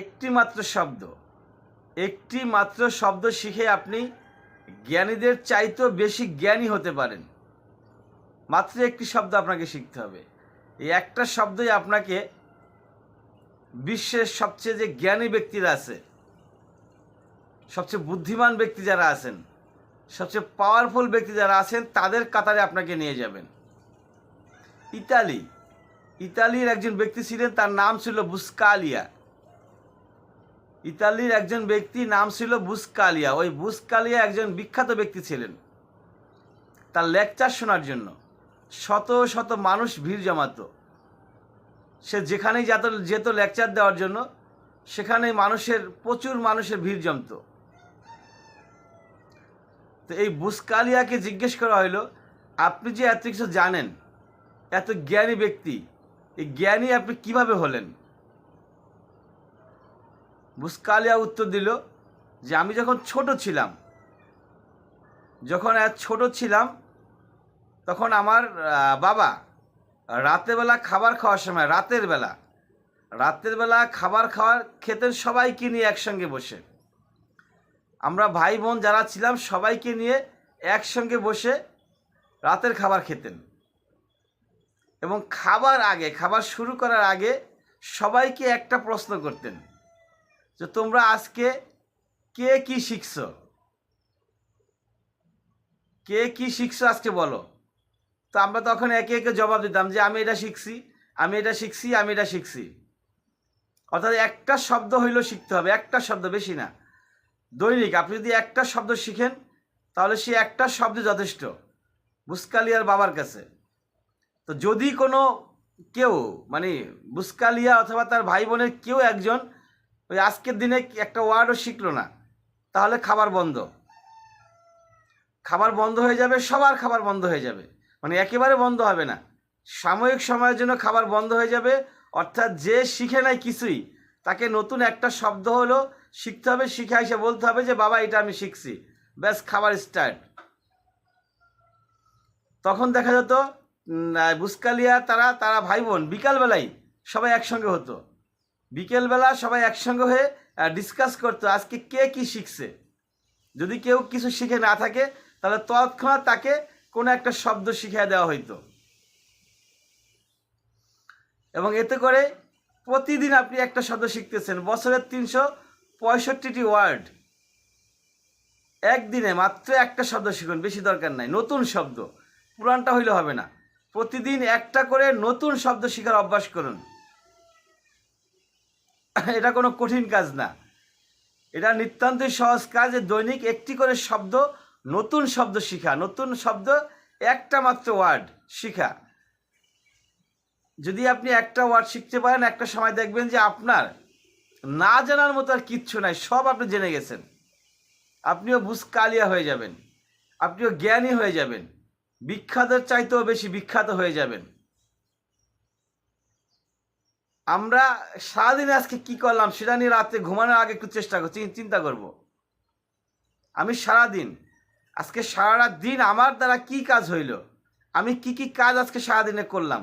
একটি মাত্র শব্দ। একটি মাত্র শব্দ শিখে আপনি জ্ঞানীদের চাইতেও বেশি জ্ঞানী হতে পারেন। মাত্র একটি শব্দ আপনাকে শিখতে হবে। এই একটা শব্দই আপনাকে বিশ্বের সবচেয়ে যে জ্ঞানী ব্যক্তিরা আছে, সবচেয়ে বুদ্ধিমান ব্যক্তি যারা আছেন, সবচেয়ে পাওয়ারফুল ব্যক্তি যারা আছেন, তাদের কাতারে আপনাকে নিয়ে যাবেন। ইতালি। ইতালির একজন ব্যক্তি ছিলেন, তার নাম ছিল বুস্কালিয়া। ইতালির একজন ব্যক্তি নাম ছিল বুসকালিয়া। ওই বুস্কালিয়া একজন বিখ্যাত ব্যক্তি ছিলেন। তার লেকচার শোনার জন্য শত শত মানুষ ভিড় জমাতো। সে যেখানেই যেত যেত লেকচার দেওয়ার জন্য, সেখানেই মানুষের, প্রচুর মানুষের ভিড় জমতো। তো এই বুসকালিয়াকে জিজ্ঞেস করা হইল, আপনি যে এত কিছু জানেন, এত জ্ঞানী ব্যক্তি, এই জ্ঞানী আপনি কীভাবে হলেন? বুস্কালিয়া উত্তর দিল যে আমি যখন ছোট ছিলাম, যখন ছোট ছিলাম, তখন আমার বাবা রাতের বেলা খাবার খাওয়ার সময়, রাতের বেলা রাতের বেলা খাবার খাওয়ার খেতেন সবাইকে নিয়ে একসঙ্গে বসে। আমরা ভাই বোন যারা ছিলাম, সবাইকে নিয়ে একসঙ্গে বসে রাতের খাবার খেতেন। এবং খাবার আগে, খাবার শুরু করার আগে সবাইকে একটা প্রশ্ন করতেন যে তোমরা আজকে কে কি শিখছো? কে কি শিখছো আজকে বলো? তো আমরা তখন একে একে জবাব দিতাম যে আমি এটা শিখছি, আমি এটা শিখছি, আমি এটা শিখছি। অর্থাৎ একটা শব্দ হইলেও শিখতে হবে, একটা শব্দ বেশি না। দৈনিক, আপনি যদি একটা শব্দ শিখেন, তাহলে সে একটা শব্দ যথেষ্ট। বুস্কালিয়ার বাবার কাছে। তো যদি কোনো কেউ মানে বুস্কালিয়া অথবা তার ভাই বোনের কেউ একজন ওই আজকের দিনে একটা ওয়ার্ডও শিখলো না। তাহলে খাবার বন্ধ। খাবার বন্ধ হয়ে যাবে, সবার খাবার বন্ধ হয়ে যাবে। মানে একেবারে বন্ধ হবে না। সাময়িক সময়ের জন্য খাবার বন্ধ হয়ে যাবে, অর্থাৎ যে শিখে নাই কিছুই, তাকে নতুন একটা শব্দ হলো, শিখতে হবে, শিখে এসে বলতে হবে যে, বাবা, এটা আমি শিখছি। ব্যাস, খাবার স্টার্ট তখন দেখা যেত বুসকালিয়া, তারা তারা ভাই বোন, বিকালবেলায় সবাই একসঙ্গে হতো। বিকেলবেলা সবাই একসঙ্গে হয়ে ডিসকাস করতো আজকে কে কি শিখছে। যদি কেউ কিছু শিখে না থাকে, তাহলে তৎক্ষণাৎ তাকে কোনো একটা শব্দ শিখিয়ে দেওয়া হইতো। এবং এতে করে প্রতিদিন আপনি একটা শব্দ শিখতেছেন বছরের তিনশো পঁয়ষট্টিটি ওয়ার্ড। একদিনে মাত্র একটা শব্দ শিখুন, বেশি দরকার নাই, নতুন শব্দ। পুরানটা হইলে হবে না। প্রতিদিন একটা করে নতুন শব্দ শেখার অভ্যাস করুন। এটা কোনো কঠিন কাজ না। এটা নিতান্তই সহজ কাজ দৈনিক একটি করে শব্দ, নতুন শব্দ শিখা। নতুন শব্দ একটা মাত্র ওয়ার্ড শিখা। যদি আপনি একটা ওয়ার্ড শিখতে পারেন, একটা সময় দেখবেন যে আপনার না জানার মতো আর কিচ্ছু নাই, সব আপনি জেনে গেছেন। আপনিও বুসকালিয়া হয়ে যাবেন। আপনিও জ্ঞানী হয়ে যাবেন। বিখ্যাতের চাইতেও বেশি বিখ্যাত হয়ে যাবেন। আমরা সারাদিন আজকে কি করলাম সেটা নিয়ে রাতে ঘুমানোর আগে একটু চেষ্টা করছি চিন্তা করব। আমি সারাদিন, আজকে সারা দিন আমার দ্বারা কি কাজ হইল, আমি কি কি কাজ আজকে সারাদিনে করলাম,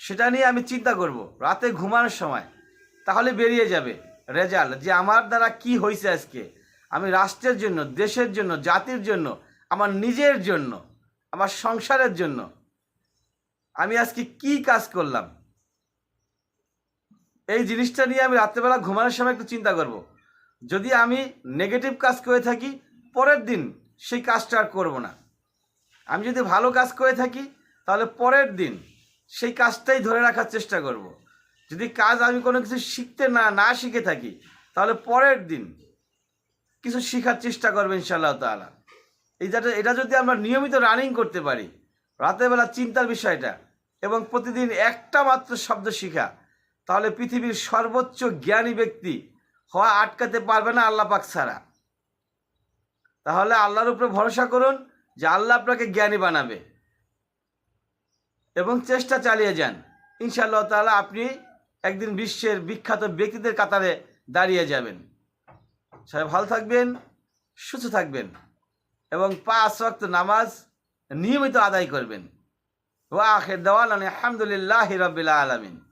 সেটা নিয়ে আমি চিন্তা করব রাতে ঘুমানোর সময়। তাহলে বেরিয়ে যাবে রেজাল্ট যে আমার দ্বারা কি হয়েছে আজকে। আমি রাষ্ট্রের জন্য, দেশের জন্য, জাতির জন্য, আমার নিজের জন্য, আমার সংসারের জন্য আমি আজকে কি কাজ করলাম এই জিনিসটা নিয়ে আমি রাত্রেবেলা ঘুমানোর সময় একটু চিন্তা করব। যদি আমি নেগেটিভ কাজ করে থাকি, পরের দিন সেই কাজটা আর করব না। আমি যদি ভালো কাজ করে থাকি, তাহলে পরের দিন সেই কাজটাই ধরে রাখার চেষ্টা করব। যদি কাজ আমি কোনো কিছু শিখতে না না শিখে থাকি, তাহলে পরের দিন কিছু শেখার চেষ্টা করব ইনশাআল্লাহ তালা এইটা এটা যদি আমরা নিয়মিত রানিং করতে পারি, রাতের বেলা চিন্তার বিষয়টা, এবং প্রতিদিন একটা মাত্র শব্দ শিখা তাহলে পৃথিবীর সর্বোচ্চ জ্ঞানী ব্যক্তি হওয়া আটকাতে পারবে না আল্লাহ পাক ছাড়া। তাহলে আল্লাহর উপরে ভরসা করুন যে আল্লাহ আপনাকে জ্ঞানী বানাবে এবং চেষ্টা চালিয়ে যান। ইনশাআল্লাহ তাআলা আপনি একদিন বিশ্বের বিখ্যাত ব্যক্তিদের কাতারে দাঁড়িয়ে যাবেন। সবাই ভালো থাকবেন, সুস্থ থাকবেন এবং পাঁচ ওয়াক্ত নামাজ নিয়মিত আদায় করবেন। ওয়া আখের দেওয়াল আলহামদুলিল্লাহি রাব্বিল আলামিন।